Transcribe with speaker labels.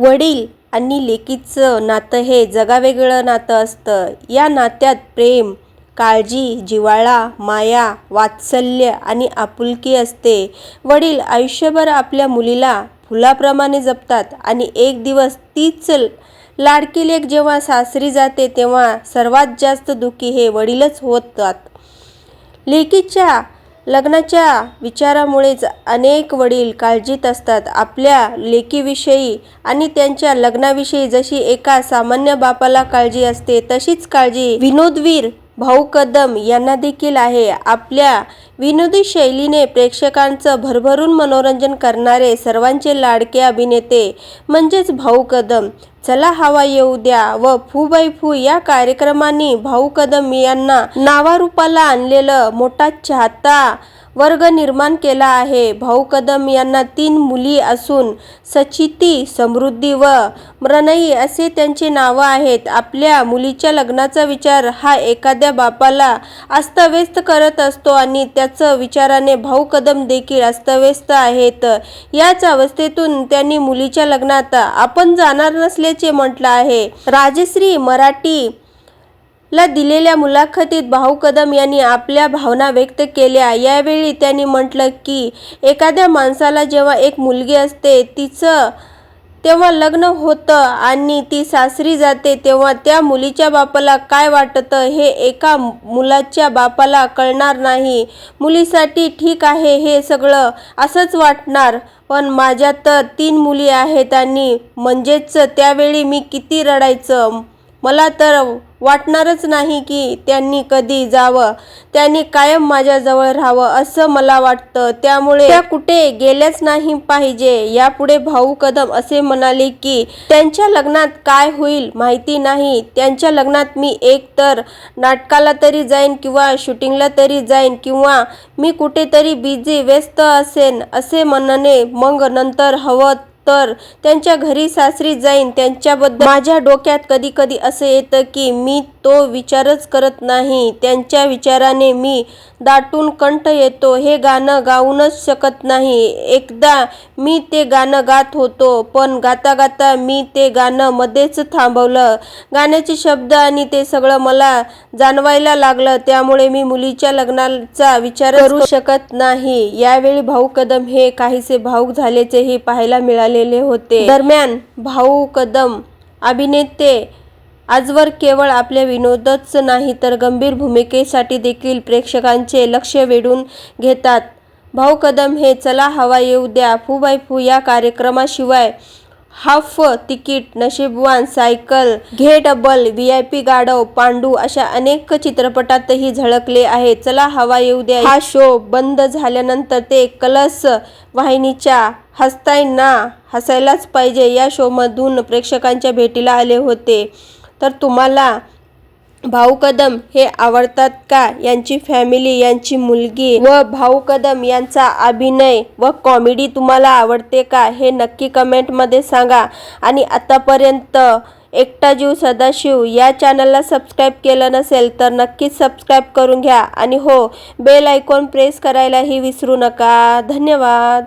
Speaker 1: वडील आणि लेकीचं नातं हे जगावेगळं नातं असतं. या नात्यात प्रेम काळजी जिव्हाळा माया वात्सल्य आणि आपुलकी असते. वडील आयुष्यभर आपल्या मुलीला फुलाप्रमाणे जपतात आणि एक दिवस तीच लाडकी लेख जेव्हा सासरी जाते तेव्हा सर्वात जास्त दुःखी हे वडीलच होतात. लेकीच्या लग्नाच्या विचारामुळेच अनेक वडील काळजीत असतात आपल्या लेकीविषयी आणि त्यांच्या लग्नाविषयी. जशी एका सामान्य बापाला काळजी असते तशीच काळजी विनोदवीर भाऊ कदम यांना देखील आहे. आपल्या विनोदी शैलीने प्रेक्षकांचं भरभरून मनोरंजन करणारे सर्वांचे लाडके अभिनेते म्हणजेच भाऊ कदम. चला हवा येऊ द्या व फू बाई फू या कार्यक्रमांनी भाऊ कदम यांना नावारूपाला आणलेलं मोठा चाहता वर्ग निर्माण केला आहे. भाऊ कदम यांना तीन मुली असून सचिती समृद्धी व मृणयी असे त्यांचे नावं आहेत. आपल्या मुलीच्या लग्नाचा विचार हा एखाद्या बापाला अस्तव्यस्त करत असतो आणि त्याचं विचाराने भाऊ कदम देखील अस्तव्यस्त आहेत. याच अवस्थेतून त्यांनी मुलीच्या लग्नात आपण जाणार नसल्याचे म्हटलं आहे. राजश्री मराठी ला दिलेल्या मुलाखतीत भाऊ कदम यांनी आपल्या भावना व्यक्त केल्या. यावेळी त्यांनी म्हटलं की एखाद्या माणसाला जेव्हा एक मुलगी असते तिचं तेव्हा लग्न होतं आणि ती सासरी जाते तेव्हा त्या मुलीच्या बापाला काय वाटतं हे एका मुलाच्या बापाला कळणार नाही. मुलीसाठी ठीक आहे हे सगळं असंच वाटणार पण माझ्या तर तीन मुली आहेत आणि म्हणजेच त्यावेळी मी किती रडायचं? मला तर वाटणारच नाही की त्यांनी कधी जावं. त्यांनी कायम माझ्याजवळ राहावं असं मला वाटतं. त्यामुळे त्या कुठे गेल्याच नाही पाहिजे. यापुढे भाऊ कदम असे म्हणाले की त्यांच्या लग्नात काय होईल माहिती नाही. त्यांच्या लग्नात मी एक तर नाटकाला तरी जाईन किंवा शूटिंगला तरी जाईन किंवा मी कुठेतरी बिझी व्यस्त असेन असे म्हणणे मग नंतर हवं तर त्यांच्या घरी सासरी जाईन त्यांच्याबद्दल माझ्या डोक्यात कधी कधी असं येतं की मी तो विचारच करत नाही. त्यांच्या विचाराने मी दाटून कंठ येतो. हे गाणं गाऊनच शकत नाही. एकदा मी ते गाणं गात होतो पण गाता गाता मी ते गाणं मध्येच थांबवलं. गाण्याचे शब्द आणि ते सगळं मला जाणवायला लागलं. त्यामुळे मी मुलीच्या लग्नाचा विचार करू शकत नाही. यावेळी भाऊ कदम हे काहीसे भाऊक झाल्याचेही पाहायला मिळालेले होते. दरम्यान भाऊ कदम अभिनेते आजवर केवळ आपल्या विनोदच नाही तर गंभीर भूमिकेसाठी देखील प्रेक्षकांचे लक्ष वेधून घेतात. भाऊ कदम हे चला हवा येऊ द्या फू बाय फू या कार्यक्रमाशिवाय हाफ तिकीट नशीबवान सायकल घे double V I P Gadhav Pandu अशा अनेक चित्रपटातही झळकले आहे. चला हवा येऊ द्या हा शो बंद झाल्यानंतर ते कलस वाहिनीच्या हसताय ना हसायलाच पाहिजे. या शोमधून प्रेक्षकांच्या भेटीला आले होते. तर तुम्हाला भाऊ कदम हे आवडतात का? यांची फॅमिली यांची मुलगी व भाऊ कदम यांचा अभिनय व कॉमेडी तुम्हाला आवडते का? हे नक्की कमेंटमध्ये सांगा. आणि आतापर्यंत एकटा जीव सदाशिव या चॅनलला सबस्क्राईब केलं नसेल तर नक्कीच सबस्क्राईब करून घ्या. आणि हो बेल आयकॉन प्रेस करायलाही विसरू नका. धन्यवाद.